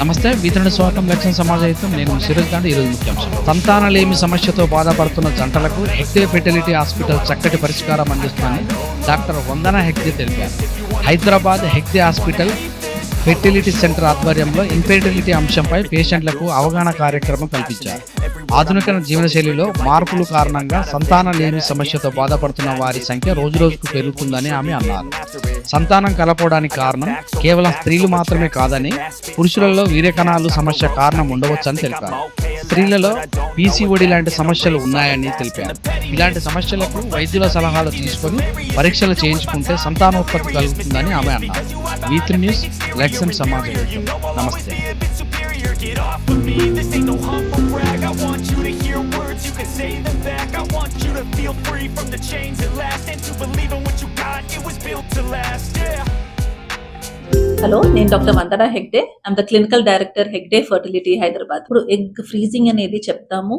నమస్తే వీతరణ స్వాగతం లక్ష్యం సమాజం నేను సిరోజ్ గాంధీ. ఈరోజు ముఖ్యాంశం సంతానలేమి సమస్యతో బాధపడుతున్న జంటలకు హెగ్డే ఫెర్టిలిటీ హాస్పిటల్ చక్కటి పరిష్కారం అందిస్తుందని డాక్టర్ వందన హెగ్డే తెలిపారు. Hyderabad Hegde hospital fertility centre ఆధ్వర్యంలో ఇన్ఫెర్టిలిటీ అంశంపై పేషెంట్లకు అవగాహన కార్యక్రమం కల్పించారు. ఆధునిక జీవనశైలిలో మార్పులు కారణంగా సంతాన లేని సమస్యతో బాధపడుతున్న వారి సంఖ్య రోజురోజుకు పెరుగుతుందని ఆమె అన్నారు. సంతానం కలపడానికి కారణం కేవలం స్త్రీలు మాత్రమే కాదని పురుషులలో వీర్యకణాలు సమస్య కారణం ఉండవచ్చని తెలిపారు. స్త్రీలలో పీసీఓడి లాంటి సమస్యలు ఉన్నాయని తెలిపారు. ఇలాంటి సమస్యలకు వైద్యుల సలహాలు తీసుకొని పరీక్షలు చేయించుకుంటే సంతానోత్పత్తి కలుగుతుందని ఆమె అన్నారు. వీత్రి న్యూస్ లెక్సన్ సమాజం. నమస్తే. హలో నేను doctor Vandana Hegde. I'm the clinical director Hegde fertility Hyderabad ఇప్పుడు ఎగ్ ఫ్రీజింగ్ అనేది చెప్తాము.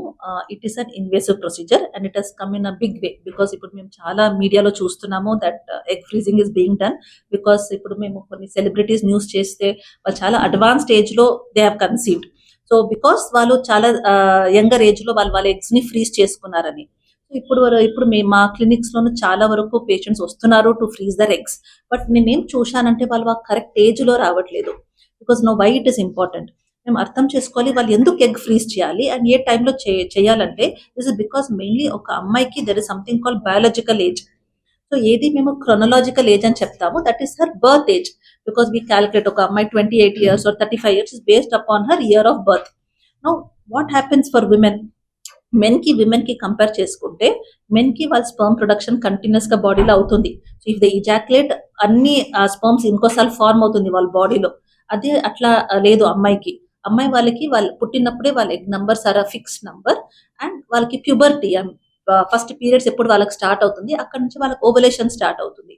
It is an invasive procedure and it has come in a big way because ఇప్పుడు మేము చాలా మీడియాలో చూస్తున్నాము that uh, egg freezing is being done because ఇప్పుడు మేము కొన్ని సెలబ్రిటీస్ న్యూస్ చేస్తే వాళ్ళు చాలా అడ్వాన్స్ స్టేజ్లో they have conceived so because వాళ్ళు చాలా uh, యంగర్ ఏజ్లో వాళ్ళు వాళ్ళ ఎగ్స్ని ఫ్రీజ్ చేసుకున్నారని ఇప్పుడు ఇప్పుడు మేము మా క్లినిక్స్ లోను చాలా వరకు పేషెంట్స్ వస్తున్నారు to freeze their eggs but నేనేం చూశానంటే వాళ్ళు ఆ కరెక్ట్ ఏజ్లో రావట్లేదు. Because no why it is important మేము అర్థం చేసుకోవాలి వాళ్ళు ఎందుకు ఎగ్ ఫ్రీజ్ చేయాలి? అండ్ ఏ టైంలో చేయాలంటే దిస్ ఇస్ బికాస్ మెయిన్లీ ఒక అమ్మాయికి there is something call biological age so ఏది మేము క్రొనలాజికల్ ఏజ్ అని చెప్తాము that is her birth age because we calculate ఒక అమ్మాయి twenty eight years or thirty five years is based upon her year of birth no what happens for women మెన్కి విమెన్కి compare చేసుకుంటే మెన్కి వాళ్ళ స్పర్మ్ ప్రొడక్షన్ కంటిన్యూస్గా బాడీలో అవుతుంది. సో ఇఫ్ ద ఇజాక్యులేట్ అన్ని స్పర్మ్స్ ఇంకోసారి ఫార్మ్ అవుతుంది వాళ్ళ బాడీలో అదే అట్లా లేదు అమ్మాయికి. అమ్మాయి వాళ్ళకి వాళ్ళు పుట్టినప్పుడే వాళ్ళ egg numbers are fixed number and వాళ్ళకి ప్యూబర్టీ ఫస్ట్ పీరియడ్స్ ఎప్పుడు వాళ్ళకి స్టార్ట్ అవుతుంది. అక్కడ నుంచి వాళ్ళకి ఓవలేషన్ స్టార్ట్ అవుతుంది.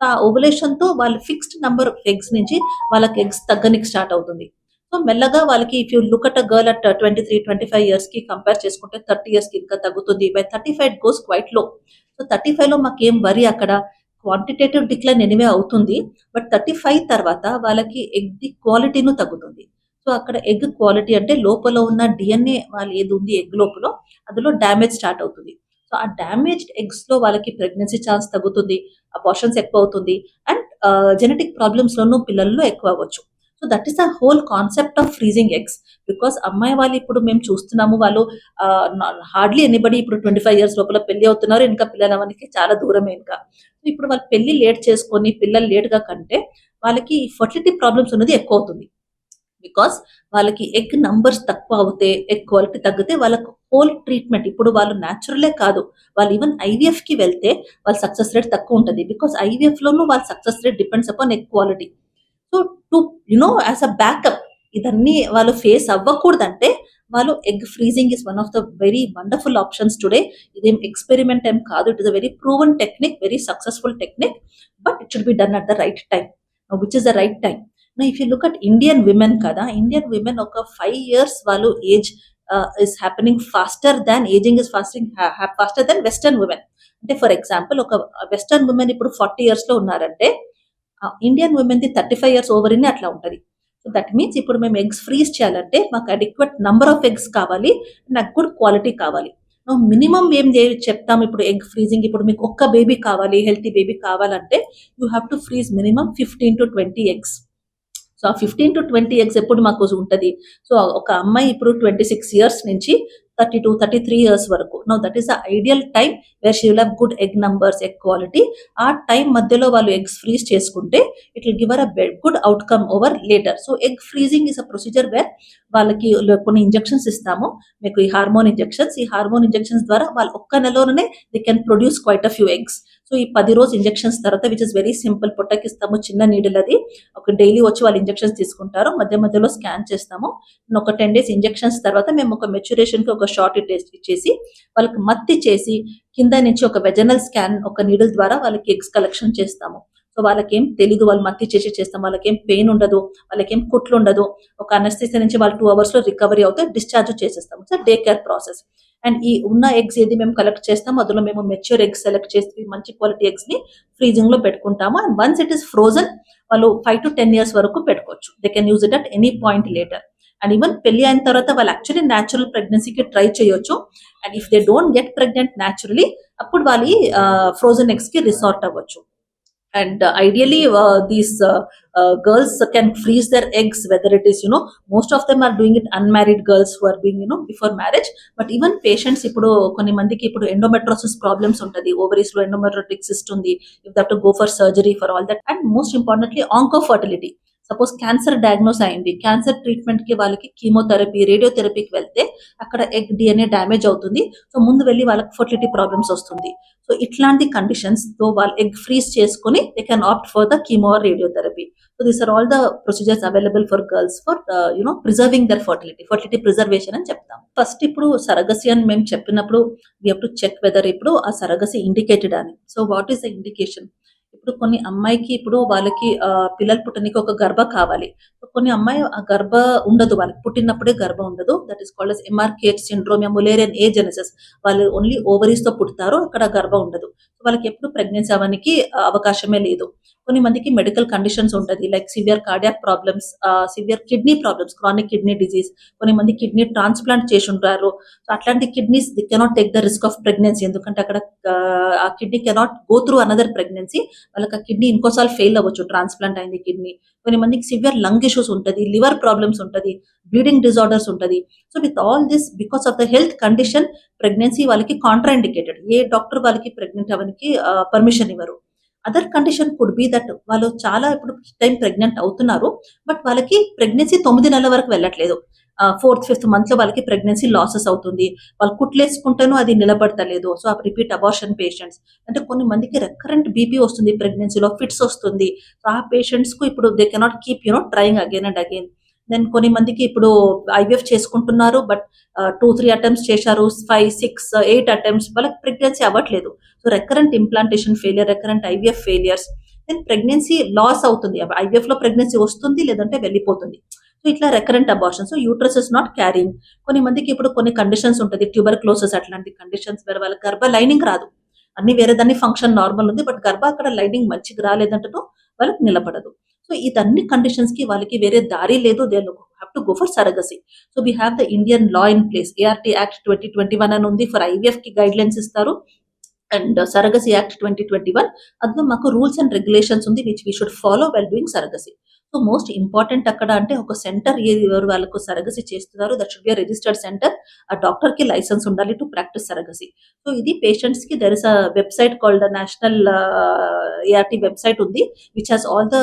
ఆ ఓవలేషన్తో వాళ్ళ ఫిక్స్డ్ నంబర్ ఆఫ్ ఎగ్స్ నుంచి వాళ్ళకి ఎగ్స్ తగ్గనికి స్టార్ట్ అవుతుంది. సో మెల్లగా వాళ్ళకి if you look at a girl at twenty three twenty five ఇయర్స్కి కంపేర్ చేసుకుంటే థర్టీ ఇయర్స్కి ఇంకా తగ్గుతుంది. By thirty five goes quite low so thirty ఫైవ్లో మాకు ఏం వరి అక్కడ? క్వాంటిటేటివ్ డిక్లైన్ ఎనివే అవుతుంది. బట్ థర్టీ ఫైవ్ తర్వాత వాళ్ళకి ఎగ్ ది క్వాలిటీను తగ్గుతుంది. సో అక్కడ ఎగ్ క్వాలిటీ అంటే లోపల ఉన్న డిఎన్ఏ వాళ్ళు ఏది ఉంది ఎగ్ లోపల అందులో డ్యామేజ్ స్టార్ట్ అవుతుంది. సో ఆ డ్యామేజ్డ్ ఎగ్స్లో వాళ్ళకి ప్రెగ్నెన్సీ ఛాన్స్ తగ్గుతుంది. అబార్షన్స్ ఎక్కువ అవుతుంది. అండ్ జెనెటిక్ ప్రాబ్లమ్స్ లోనూ పిల్లల్లో ఎక్కువ అవ్వచ్చు. So that is the whole concept of freezing eggs because అమ్మాయి వాళ్ళు ఇప్పుడు మేము చూస్తున్నాము వాళ్ళు హార్డ్లీ ఎనీబడి ఇప్పుడు ట్వంటీ ఫైవ్ ఇయర్స్ లోపల పెళ్ళి అవుతున్నారు ఇంకా పిల్లల అవన్నీ చాలా దూరమే ఇంకా. ఇప్పుడు వాళ్ళు పెళ్ళి లేట్ చేసుకొని పిల్లలు లేట్గా కంటే వాళ్ళకి ఫర్టిలిటీ ప్రాబ్లమ్స్ ఉన్నది ఎక్కువ అవుతుంది. బికాస్ వాళ్ళకి ఎగ్ నంబర్స్ తక్కువ అవుతే ఎగ్ క్వాలిటీ తగ్గితే వాళ్ళకు హోల్ ట్రీట్మెంట్ ఇప్పుడు వాళ్ళు న్యాచురలే కాదు. వాళ్ళు ఈవెన్ ఐవీఎఫ్కి వెళ్తే వాళ్ళ సక్సెస్ రేట్ తక్కువ ఉంటుంది. బికాస్ ఐవీఎఫ్లోనూ వాళ్ళ success rate depends upon egg quality so to you know as a backup ఇదన్నీ వాళ్ళు ఫేస్ అవ్వకూడదంటే వాళ్ళు egg freezing is one of the very wonderful options today ఇదేం ఎక్స్పెరిమెంట్ ఏం కాదు. It is a very proven technique very successful technique but it should be done at the right time which is the right time if you look at Indian women కదా Indian women ఒక five years వాళ్ళు age is happening faster than ageing is fasting faster than western women అంటే for example ఒక western women ఇప్పుడు forty ఇయర్స్లో ఉన్నారంటే Indian women the thirty five years over అట్లా ఉంటది. సో దట్ మీన్స్ ఇప్పుడు మేము ఎగ్స్ ఫ్రీజ్ చేయాలంటే మాకు అడిక్వెట్ నంబర్ ఆఫ్ ఎగ్స్ కావాలి నాకు గుడ్ క్వాలిటీ కావాలి. మినిమం ఏం చెప్తాం ఇప్పుడు ఎగ్ ఫ్రీజింగ్ ఇప్పుడు మీకు ఒక్క బేబీ కావాలి హెల్తీ బేబీ కావాలంటే you have to freeze minimum fifteen to twenty eggs so ఆ ఫిఫ్టీన్ టు ట్వంటీ ఎగ్స్ ఎప్పుడు మాకు ఉంటుంది? సో ఒక అమ్మాయి ఇప్పుడు ట్వంటీ సిక్స్ ఇయర్స్ నుంచి thirty two thirty three years వరకు. No that is a ideal time where she will have good egg numbers egg quality ఆ టైం మధ్యలో వాళ్ళు ఎగ్స్ ఫ్రీజ్ చేసుకుంటే it will give her a good outcome over later so egg freezing is a procedure where వాళ్ళకి కొన్ని injections ఇస్తాము. మీకు ఈ hormone injections ఈ హార్మోన్ ఇంజెక్షన్స్ ద్వారా వాళ్ళు ఒక్క నెలలోనే they can produce quite a few eggs so ఈ పది రోజు ఇంజెక్షన్స్ తర్వాత విచ్ ఇస్ వెరీ సింపుల్ పొట్టకి ఇస్తాము చిన్న నీడిల్ అది. ఒక డైలీ వచ్చి వాళ్ళు ఇంజెక్షన్స్ తీసుకుంటారు. మధ్య మధ్యలో స్కాన్ చేస్తాము. ఒక టెన్ డేస్ ఇంజెక్షన్స్ తర్వాత మేము ఒక మెచ్యూరేషన్కి ఒక షార్ట్ టెస్ట్ ఇచ్చేసి వాళ్ళకి మత్తి చేసి కింద నుంచి ఒక వెజనల్ స్కాన్ ఒక నీడిల్ ద్వారా వాళ్ళకి ఎగ్స్ కలెక్షన్ చేస్తాము. సో వాళ్ళకేం తెలీదు వాళ్ళు మత్తి చేసి చేస్తాం వాళ్ళకేం పెయిన్ ఉండదు వాళ్ళకేం కుట్లు ఉండదు. ఒక అనస్థిసియా నుంచి వాళ్ళు టూ అవర్స్లో రికవరీ అవుతే డిశ్చార్జ్ చేసేస్తాము. Sir day care process and ఈ ఉన్న ఎగ్స్ ఏది మేము కలెక్ట్ చేస్తాం అందులో మేము మెచ్యూర్ ఎగ్స్ సెలెక్ట్ చేసి మంచి క్వాలిటీ ఎగ్స్ని ఫ్రీజింగ్లో పెట్టుకుంటాము. And once it is frozen వాళ్ళు ఫైవ్ టు టెన్ ఇయర్స్ వరకు పెట్టుకోవచ్చు. They can use it at any point later and even పెళ్ళి అయిన తర్వాత వాళ్ళు యాక్చువల్లీ న్యాచురల్ ప్రెగ్నెన్సీకి ట్రై చేయొచ్చు. And if they don't get pregnant naturally అప్పుడు వాళ్ళు ఫ్రోజన్ ఎగ్స్కి రిసార్ట్ అవ్వచ్చు. And ideally these girls can freeze their eggs whether it is you know most of them are doing it unmarried girls who are doing you know before marriage but even patients ఇప్పుడు కొన్ని మందికి ఇప్పుడు endometriosis problems ఉంటుంది. ఓవరీస్లో endometriotic cyst ఉంది. If that go for surgery for all that and most importantly onco fertility suppose cancer diagnose అయింది cancer ట్రీట్మెంట్కి వాళ్ళకి కీమోథెరపీ రేడియోథెరపీకి వెళ్తే అక్కడ ఎగ్ డిఎన్ఏ డ్యామేజ్ అవుతుంది. సో ముందు వెళ్ళి వాళ్ళకి ఫర్టిలిటీ ప్రాబ్లమ్స్ వస్తుంది. సో ఇట్లాంటి కండిషన్స్తో వాళ్ళు ఎగ్ ఫ్రీజ్ చేసుకుని they can opt for the chemo or radiotherapy so these are all the procedures available for girls for you know preserving their fertility fertility preservation అని చెప్తాం. ఫస్ట్ ఇప్పుడు సరగసి అని మేము చెప్పినప్పుడు we have to check whether ఇప్పుడు ఆ surrogacy indicated అని. So what is the indication ఇప్పుడు కొన్ని అమ్మాయికి ఇప్పుడు వాళ్ళకి పిల్లలు పుట్టడానికి ఒక గర్భ కావాలి. కొన్ని అమ్మాయి ఆ గర్భ ఉండదు వాళ్ళకి. పుట్టినప్పుడే గర్భ ఉండదు. That is called MRKH syndrome Mullerian agenesis వాళ్ళు ఓన్లీ ఓవరీస్తో పుడతారు. అక్కడ గర్భ ఉండదు. వాళ్ళకి ఎప్పుడు ప్రెగ్నెన్సీ అవ్వడానికి అవకాశమే లేదు. కొన్ని మందికి మెడికల్ కండిషన్స్ ఉంటుంది like severe cardiac problems severe kidney problems chronic kidney disease కొన్ని మంది కిడ్నీ ట్రాన్స్ప్లాంట్ చేసి ఉంటారు సో అట్లాంటి kidneys the cannot take the risk of pregnancy ఎందుకంటే అక్కడ ఆ, kidney cannot go through another pregnancy వాళ్ళకి ఆ కిడ్నీ ఇంకోసారి ఫెయిల్ అవ్వచ్చు ట్రాన్స్ప్లాంట్ అయింది కిడ్నీ కొన్ని మందికి సివియర్ లంగ్ ఇష్యూస్ ఉంటుంది లివర్ ప్రాబ్లమ్స్ ఉంటుంది బ్లీడింగ్ డిజార్డర్స్ ఉంటుంది. So with all this because of the health condition pregnancy వాళ్ళకి కాంట్రాఇండికేటెడ్ ఏ డాక్టర్ వాళ్ళకి ప్రెగ్నెంట్ అవ్వడానికి పర్మిషన్ ఇవ్వరు. Other condition could be that వాళ్ళు చాలా ఇప్పుడు టైం ప్రెగ్నెంట్ అవుతున్నారు బట్ వాళ్ళకి ప్రెగ్నెన్సీ తొమ్మిది నెలల వరకు వెళ్ళట్లేదు. ఫోర్త్ ఫిఫ్త్ మంత్లో వాళ్ళకి ప్రెగ్నెన్సీ లాసెస్ అవుతుంది. వాళ్ళు కుట్లేసుకుంటేనూ అది నిలబడతలేదు. సో ఆ రిపీట్ అబార్షన్ పేషెంట్స్ అంటే కొన్ని మందికి రెకరెంట్ బీపీ వస్తుంది ప్రెగ్నెన్సీలో ఫిట్స్ వస్తుంది. సో ఆ పేషెంట్స్కు ఇప్పుడు they cannot keep you know trying again and again then కొన్ని మందికి ఇప్పుడు ఐవీఎఫ్ చేసుకుంటున్నారు బట్ టూ త్రీ అటెంప్ట్స్ చేశారు ఫైవ్ సిక్స్ ఎయిట్ అటెంప్ట్స్ వాళ్ళకి ప్రెగ్నెన్సీ అవ్వట్లేదు. So recurrent implantation failure recurrent IVF failures then pregnancy loss అవుతుంది. ఐవీఎఫ్లో ప్రెగ్నెన్సీ వస్తుంది లేదంటే వెళ్ళిపోతుంది. సో ఇట్లా recurrent abortion so uterus is not carrying కొన్ని మందికి ఇప్పుడు కొన్ని కండిషన్స్ ఉంటుంది ట్యూబర్ క్లోసెస్ అట్లాంటి కండిషన్స్ వేరే వాళ్ళ గర్భ లైనింగ్ రాదు. అన్ని వేరే దాన్ని ఫంక్షన్ నార్మల్ ఉంది బట్ గర్భ అక్కడ లైనింగ్ మంచిగా రాలేదంటూ వాళ్ళకి నిలబడదు. సో ఇదన్ని కండిషన్స్కి వాళ్ళకి వేరే దారి లేదు. They have to go for surrogacy so we have the Indian law in place ART act twenty twenty one అని ఉంది. ఫర్ ఐవీఎఫ్కి గైడ్ లైన్స్ ఇస్తారు. And surrogacy act twenty twenty one అందులో మాకు రూల్స్ అండ్ రెగ్యులేషన్స్ ఉంది which we should follow while doing surrogacy so most important అక్కడ అంటే ఒక సెంటర్ ఏది ఎవరు వాళ్ళకు సరగసి చేస్తున్నారు that should be registered centre ఆ డాక్టర్కి లైసెన్స్ ఉండాలి టు ప్రాక్టీస్ సరగసి. సో ఇది పేషెంట్స్కి there is a website called national ART website ఉంది which has all the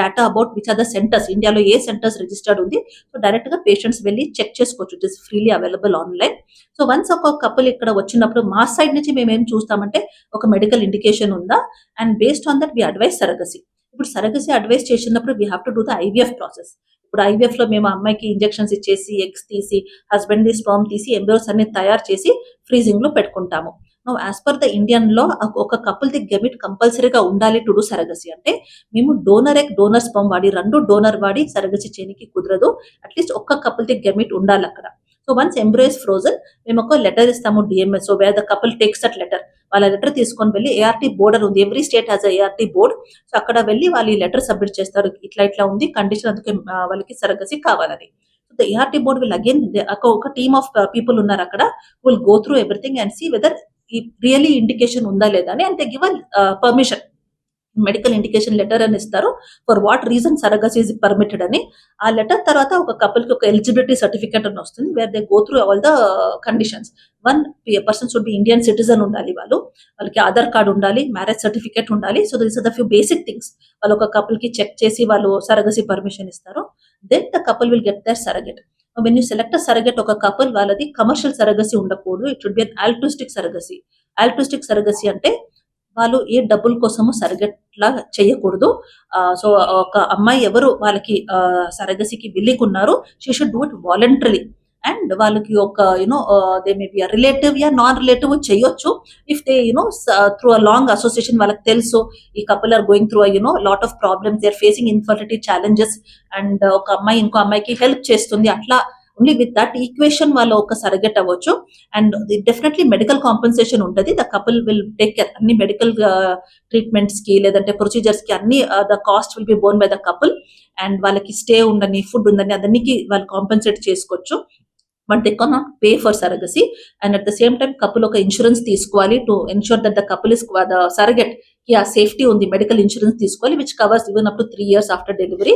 data about which are the centres ఇండియాలో ఏ సెంటర్స్ రిజిస్టర్డ్ ఉంది సో డైరెక్ట్గా పేషెంట్స్ వెళ్ళి చెక్ చేసుకోవచ్చు. It is freely available online so once ఒక కపుల్ ఇక్కడ వచ్చినప్పుడు మా సైడ్ నుంచి మేము ఏం చూస్తామంటే ఒక మెడికల్ ఇండికేషన్ ఉందా? And based on that we advise surrogacy. ఇప్పుడు సరగసి అడ్వైస్ చేసినప్పుడు we have to do the IVF process ఇప్పుడు ఐవీఎఫ్లో మేము అమ్మాయికి ఇంజెక్షన్స్ ఇచ్చేసి ఎగ్స్ తీసి హస్బెండ్ ది స్పర్మ్ తీసి ఎంబ్రోస్ అన్ని తయారు చేసి ఫ్రీజింగ్లో పెట్టుకుంటాము. నో యాజ్ పర్ ద ఇండియన్లో ఒక కపుల్ ది గెమిట్ కంపల్సరీగా ఉండాలి టు డూ సరగసి. అంటే మేము డోనర్ ఎక్ డోనర్ స్పమ్ వాడి రెండు డోనర్ వాడి సరగసి చేయనికి కుదరదు. అట్లీస్ట్ ఒక్క కపుల్ ది గెమిట్ ఉండాలి అక్కడ. సో వన్స్ ఎంబ్రేస్ ఫ్రోజన్ మేము ఒక లెటర్ ఇస్తాము DMS so where the couple takes that letter వాళ్ళ లెటర్ తీసుకొని వెళ్ళి ఏఆర్టీ బోర్డర్ ఉంది. Every state has ART board so అక్కడ వెళ్ళి వాళ్ళు ఈ లెటర్ సబ్మిట్ చేస్తారు. ఇట్లా ఇట్లా ఉంది. కండిషన్ అందుకే వాళ్ళకి సరగసి కావాలని. The ART board will again ఒక టీమ్ ఆఫ్ పీపుల్ ఉన్నారు అక్కడ. Will go through everything and see whether really indication ఉందా లేదా అని. అంటే given give permission medical indication letter అని ఇస్తారు. For what reason surrogacy is permitted అని. ఆ లెటర్ తర్వాత ఒక కపుల్కి ఒక ఎలిజిబిలిటీ సర్టిఫికేట్ అని వస్తుంది where they go through all the conditions one person should be Indian citizen ఉండాలి వాళ్ళు. వాళ్ళకి ఆధార్ కార్డ్ ఉండాలి మ్యారేజ్ సర్టిఫికేట్ ఉండాలి. So this are the few basic things వాళ్ళు ఒక కపుల్కి చెక్ చేసి వాళ్ళు సరగసి పర్మిషన్ ఇస్తారు. Then the couple will get their surrogate when you select surrogate ఒక కపుల్ వాళ్ళది కమర్షియల్ సరగసి ఉండకూడదు. It should be an altruistic surrogacy altruistic surrogacy అంటే వాళ్ళు ఏ డబ్బుల కోసము సరిగట్లా చేయకూడదు. సో ఒక అమ్మాయి ఎవరు వాళ్ళకి సరగసికి వెళ్ళికున్నారు ఉన్నారు she should do it voluntary and వాళ్ళకి ఒక you know they may be relative yeah non relative చేయొచ్చు. If they you know through a long association వాళ్ళకి తెలుసు ఈ couple are going through you know lot of problems they are facing infertility challenges and ఒక అమ్మాయి ఇంకో అమ్మాయికి help చేస్తుంది అట్లా ఓన్లీ విత్ దట్ ఈక్వేషన్ వాళ్ళు ఒక సరగెట్ అవ్వచ్చు. అండ్ డెఫినెట్లీ మెడికల్ కాంపెన్సేషన్ ఉంటుంది. The couple will take care అన్ని మెడికల్ ట్రీట్మెంట్స్కి లేదంటే ప్రొసీజర్స్కి అన్ని the cost will be borne by the couple and వాళ్ళకి స్టే ఉందని ఫుడ్ ఉందని అదన్నీ వాళ్ళు కాంపెన్సేట్ చేసుకోవచ్చు. But they can not pay for surrogacy and at the same time couple ఒక ఇన్సూరెన్స్ తీసుకోవాలి to ensure that the couple is the surrogate కి ఆ సేఫ్టీ ఉంది. మెడికల్ ఇన్సూరెన్స్ తీసుకోవాలి which covers even up to three years after delivery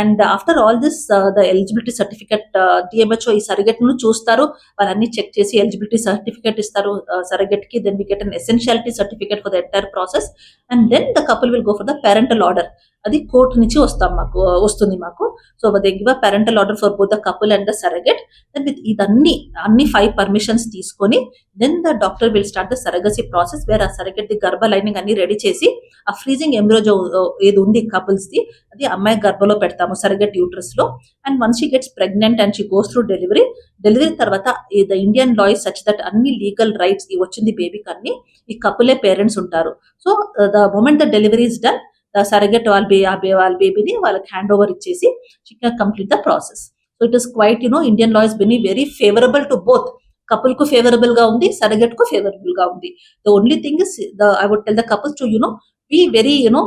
and after all this the eligibility certificate D M H O ఈ సరిగెట్ను ను చూస్తారు. వాళ్ళన్ని check చేసి ఎలిజిబిలిటీ సర్టిఫికెట్ ఇస్తారు సరిగెట్కి కి then we get an essentiality certificate for the entire process and then the couple will go for the parental order అది కోర్టు నుంచి వస్తాం మాకు వస్తుంది మాకు. So they give a parental order for both the couple and the surrogate then with ఇదన్నీ అన్ని five permissions తీసుకొని then the doctor will start the surrogacy process where ఆ సరగెట్ ది గర్భ లైనింగ్ అన్ని రెడీ చేసి ఆ ఫ్రీజింగ్ ఎంబ్రోజో ఏది ఉంది కపుల్స్ ది అది అమ్మాయి గర్భలో పెడతాము surrogate యూట్రస్లో. And once she gets pregnant and she goes through delivery delivery తర్వాత the Indian law is such that అన్ని లీగల్ రైట్స్ ఈ వచ్చింది బేబీకి అన్ని ఈ కపులే పేరెంట్స్ ఉంటారు. So the moment the delivery is done surrogate వాళ్ళ బే ఆ బే వాళ్ళ బేబీని వాళ్ళకి హ్యాండ్ ఓవర్ ఇచ్చేసి she can complete the process so it is quite you know Indian law is Benny very favourable to both కపుల్కు ఫేవరబుల్గా ఉంది సరగెట్కు ఫేవరబుల్గా ఉంది. The only thing is the I would tell the couples to you know be very you know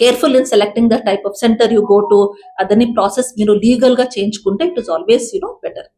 careful in selecting the type of centre you go to అదని process మీరు లీగల్గా చేయించుకుంటే it is always you know better